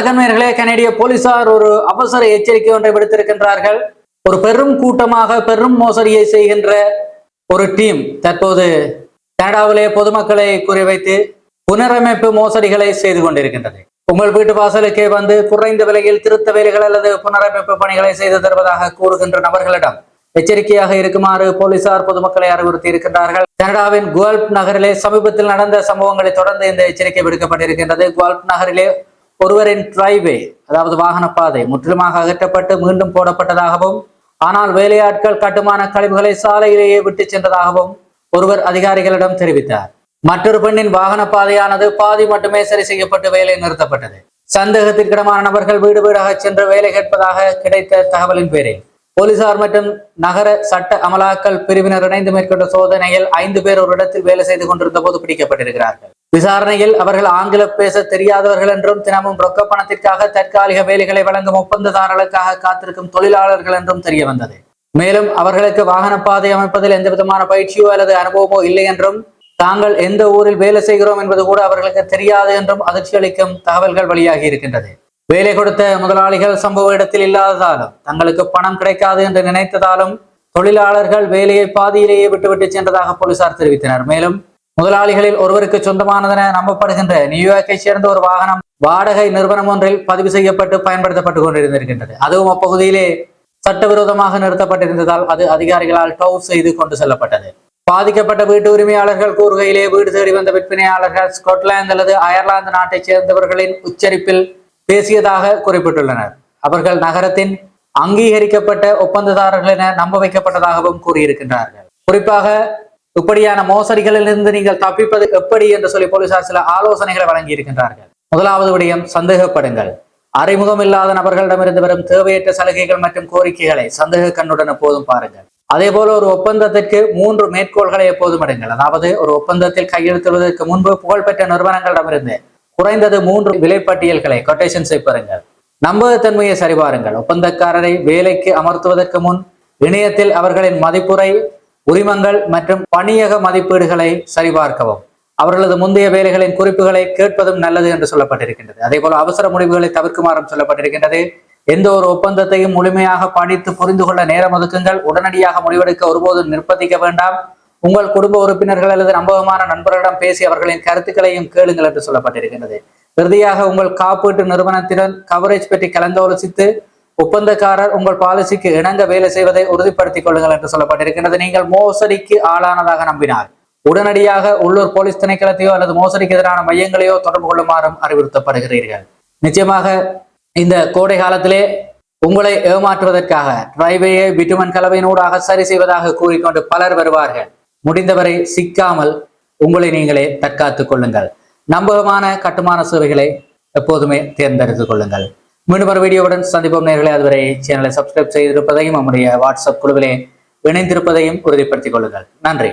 வணக்கம் நேயர்களே கனடிய போலீசார் ஒரு அவசர எச்சரிக்கை ஒன்றை விடுத்திருக்கின்றார்கள். ஒரு பெரும் கூட்டமாக பெரும் மோசடியை செய்கின்ற ஒரு டீம் தற்போது கனடாவிலே பொதுமக்களை குறிவைத்து புனரமைப்பு மோசடிகளை செய்து கொண்டிருக்கின்றது. உங்கள் வீட்டு வாசலுக்கே வந்து குறைந்த விலையில் திருத்த வேலைகள் அல்லது புனரமைப்பு பணிகளை செய்து தருவதாக கூறுகின்ற நபர்களிடம் எச்சரிக்கையாக இருக்குமாறு போலீசார் பொதுமக்களை அறிவுறுத்தி இருக்கின்றார்கள் கனடாவின் குவால்ப் நகரிலே சமீபத்தில் நடந்த சம்பவங்களை தொடர்ந்து இந்த எச்சரிக்கை விடுக்கப்பட்டிருக்கின்றது. குவால்ப் நகரிலே ஒருவரின் டிரைவே அதாவது வாகன பாதை முற்றிலுமாக அகற்றப்பட்டு மீண்டும் போடப்பட்டதாகவும் ஆனால் வேலையாட்கள் கட்டுமான கழிவுகளை சாலையிலேயே விட்டு சென்றதாகவும் ஒருவர் அதிகாரிகளிடம் தெரிவித்தார். மற்றொரு பெண்ணின் வாகன பாதையானது பாதி மட்டுமே சரி செய்யப்பட்டு வேலை நிறுத்தப்பட்டது. சந்தேகத்திற்கிடமான நபர்கள் வீடு வீடாக சென்று வேலை கேட்பதாக கிடைத்த தகவலின் பேரில் போலீசார் மற்றும் நகர சட்ட அமலாக்கல் பிரிவினர் இணைந்து மேற்கொண்ட சோதனையில் ஐந்து பேர் ஒரு இடத்தில் வேலை செய்து கொண்டிருந்த போது பிடிக்கப்பட்டிருக்கிறார்கள். விசாரணையில் அவர்கள் ஆங்கில பேச தெரியாதவர்கள் என்றும் தினமும் ரொக்க பணத்திற்காக தற்காலிக வேலைகளை வழங்கும் ஒப்பந்ததாரர்களுக்காக காத்திருக்கும் தொழிலாளர்கள் என்றும் தெரிய வந்தது. மேலும் அவர்களுக்கு வாகன பாதை அமைப்பதில் எந்த விதமான பயிற்சியோ அல்லது அனுபவமோ இல்லை என்றும் தாங்கள் எந்த ஊரில் வேலை செய்கிறோம் என்பது கூட அவர்களுக்கு தெரியாது என்றும் அதிர்ச்சி அளிக்கும் தகவல்கள் வெளியாகி இருக்கின்றது. வேலை கொடுத்த முதலாளிகள் சம்பவ இடத்தில் இல்லாததாலும் தங்களுக்கு பணம் கிடைக்காது என்று நினைத்ததாலும் தொழிலாளர்கள் வேலையை பாதியிலேயே விட்டுவிட்டு சென்றதாக போலீசார் தெரிவித்தனர். மேலும் முதலாளிகளில் ஒருவருக்கு சொந்தமானதென நம்பப்படுகின்ற நியூயார்க்கை சேர்ந்த ஒரு வாகனம் வாடகை நிறுவனம் ஒன்றில் பதிவு செய்யப்பட்டு பயன்படுத்தப்பட்டு கொண்டிருந்திருக்கின்றது. அதுவும் அப்பகுதியிலே சட்டவிரோதமாக நிறுத்தப்பட்டிருந்ததால் அது அதிகாரிகளால் டவு செய்து கொண்டு செல்லப்பட்டது. பாதிக்கப்பட்ட வீட்டு உரிமையாளர்கள் கூறுகையிலே வீடு தேடி வந்த விற்பனையாளர்கள் ஸ்கொட்லாந்து அல்லது அயர்லாந்து நாட்டைச் சேர்ந்தவர்களின் உச்சரிப்பில் பேசியதாக குறிப்பிட்டுள்ளனர். அவர்கள் நகரத்தின் அங்கீகரிக்கப்பட்ட ஒப்பந்ததாரர்கள் என நம்ப வைக்கப்பட்டதாகவும் கூறியிருக்கின்றார்கள். குறிப்பாக இப்படியான மோசடிகளில் இருந்து நீங்கள் தப்பிப்பது எப்படி என்று சொல்லி போலீசார் சில ஆலோசனைகளை வழங்கி இருக்கின்றார்கள் முதலாவது விடயம் சந்தேகப்படுங்கள். அறிமுகம் இல்லாத நபர்களிடமிருந்து வரும் தேவையற்ற சலுகைகள் மற்றும் கோரிக்கைகளை சந்தேக கண்ணுடன் எப்போதும் பாருங்கள். அதே போல ஒரு ஒப்பந்தத்திற்கு மூன்று மேற்கோள்களை எப்போதும் எடுங்கள் அதாவது ஒரு ஒப்பந்தத்தில் கையெழுத்திடுவதற்கு முன்பு புகழ்பெற்ற நிறுவனங்களிடமிருந்து குறைந்தது மூன்று விலைப்பட்டியல்களை கொட்டேஷன்ஸை பெறுங்கள். நம்பகத்தன்மையை சரிபாருங்கள். ஒப்பந்தக்காரரை வேலைக்கு அமர்த்துவதற்கு முன் இணையத்தில் அவர்களின் மதிப்புரை உரிமங்கள் மற்றும் பணியக மதிப்பீடுகளை சரிபார்க்கவும். அவர்களது முந்தைய வேலைகளின் குறிப்புகளை கேட்பதும் நல்லது என்று சொல்லப்பட்டிருக்கின்றது. அதே போல அவசர முடிவுகளை தவிர்க்குமாறும் சொல்லப்பட்டிருக்கின்றது. எந்த ஒரு ஒப்பந்தத்தையும் முழுமையாக படித்து புரிந்து கொள்ள நேரம் ஒதுக்குங்கள். உடனடியாக முடிவெடுக்க ஒருபோதும் நிர்பந்திக்க வேண்டாம். உங்கள் குடும்ப உறுப்பினர்கள் அல்லது நம்பகமான நண்பர்களிடம் பேசி அவர்களின் கருத்துக்களையும் கேளுங்கள் என்று சொல்லப்பட்டிருக்கின்றது. இறுதியாக உங்கள் காப்பீட்டு நிறுவனத்திடம் கவரேஜ் பற்றி கலந்தாலோசித்து ஒப்பந்தக்காரர் உங்கள் பாலிசிக்கு இணங்க வேலை செய்வதை உறுதிப்படுத்திக் கொள்ளுங்கள் என்று சொல்லப்பட்டிருக்கின்றது. நீங்கள் மோசடிக்கு ஆளானதாக நம்பினார் உடனடியாக உள்ளூர் போலீஸ் திணைக்களத்தையோ அல்லது மோசடிக்கு எதிரான மையங்களையோ தொடர்பு கொள்ளுமாறும் அறிவுறுத்தப்படுகிறீர்கள். நிச்சயமாக இந்த கோடை காலத்திலே உங்களை ஏமாற்றுவதற்காக டிரைவேயை பிட்டுமன் கலவையினூடாக சரி செய்வதாக கூறிக்கொண்டு பலர் வருவார்கள். முடிந்தவரை சிக்காமல் உங்களை நீங்களே தற்காத்துக் கொள்ளுங்கள். நம்பகமான கட்டுமான சேவைகளை எப்போதுமே தேர்ந்தெடுத்துக் கொள்ளுங்கள். மீண்டும் ஒரு வீடியோவுடன் சந்திப்போம் நேர்களை. அதுவரை சேனலை சப்ஸ்கிரைப் செய்திருப்பதையும் நம்முடைய வாட்ஸ்அப் குழுவிலே இணைந்திருப்பதையும் உறுதிப்படுத்திக் கொள்ளுங்கள். நன்றி.